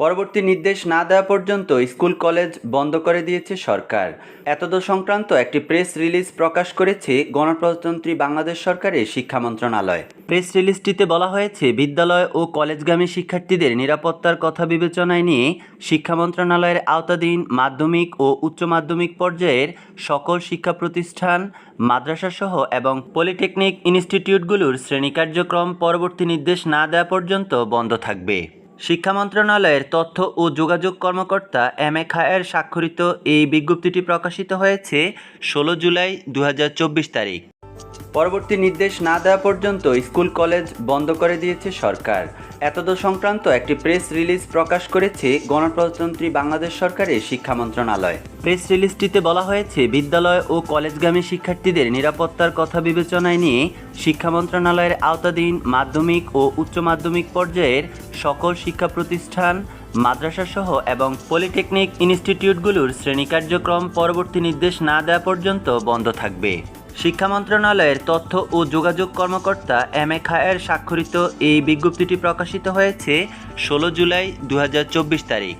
পরবর্তী নির্দেশ না দেওয়া পর্যন্ত স্কুল কলেজ বন্ধ করে দিয়েছে সরকার। এতদ সংক্রান্ত একটি প্রেস রিলিজ প্রকাশ করেছে গণপ্রজাতন্ত্রী বাংলাদেশ সরকারের শিক্ষা মন্ত্রণালয়। প্রেস রিলিজটিতে বলা হয়েছে, বিদ্যালয় ও কলেজগামী শিক্ষার্থীদের নিরাপত্তার কথা বিবেচনায় নিয়ে শিক্ষা মন্ত্রণালয়ের আওতাধীন মাধ্যমিক ও উচ্চ মাধ্যমিক পর্যায়ের সকল শিক্ষা প্রতিষ্ঠান, মাদ্রাসাসহ এবং পলিটেকনিক ইনস্টিটিউটগুলোর শ্রেণি কার্যক্রম পরবর্তী নির্দেশ না দেওয়া পর্যন্ত বন্ধ থাকবে। শিক্ষা মন্ত্রণালয়ের তথ্য ও যোগাযোগ কর্মকর্তা এম এ খায়ের স্বাক্ষরিত এই বিজ্ঞপ্তিটি প্রকাশিত হয়েছে ষোলো জুলাই দু হাজার চব্বিশ তারিখ। পরবর্তী নির্দেশ না দেওয়া পর্যন্ত স্কুল কলেজ বন্ধ করে দিয়েছে সরকার। এতদ সংক্রান্ত একটি প্রেস রিলিজ প্রকাশ করেছে গণপ্রজাতন্ত্রী বাংলাদেশ সরকারের শিক্ষা মন্ত্রণালয়। প্রেস রিলিজটিতে বলা হয়েছে, বিদ্যালয় ও কলেজগামী শিক্ষার্থীদের নিরাপত্তার কথা বিবেচনায় নিয়ে শিক্ষা মন্ত্রণালয়ের আওতাধীন মাধ্যমিক ও উচ্চ মাধ্যমিক পর্যায়ের সকল শিক্ষা প্রতিষ্ঠান, মাদ্রাসাসহ এবং পলিটেকনিক ইনস্টিটিউটগুলোর শ্রেণি কার্যক্রম পরবর্তী নির্দেশ না দেওয়া পর্যন্ত বন্ধ থাকবে। শিক্ষা মন্ত্রণালয়ের তথ্য ও যোগাযোগ কর্মকর্তা এম এ খায়ের স্বাক্ষরিত এই বিজ্ঞপ্তিটি প্রকাশিত হয়েছে ষোলো জুলাই দু হাজার চব্বিশ তারিখ।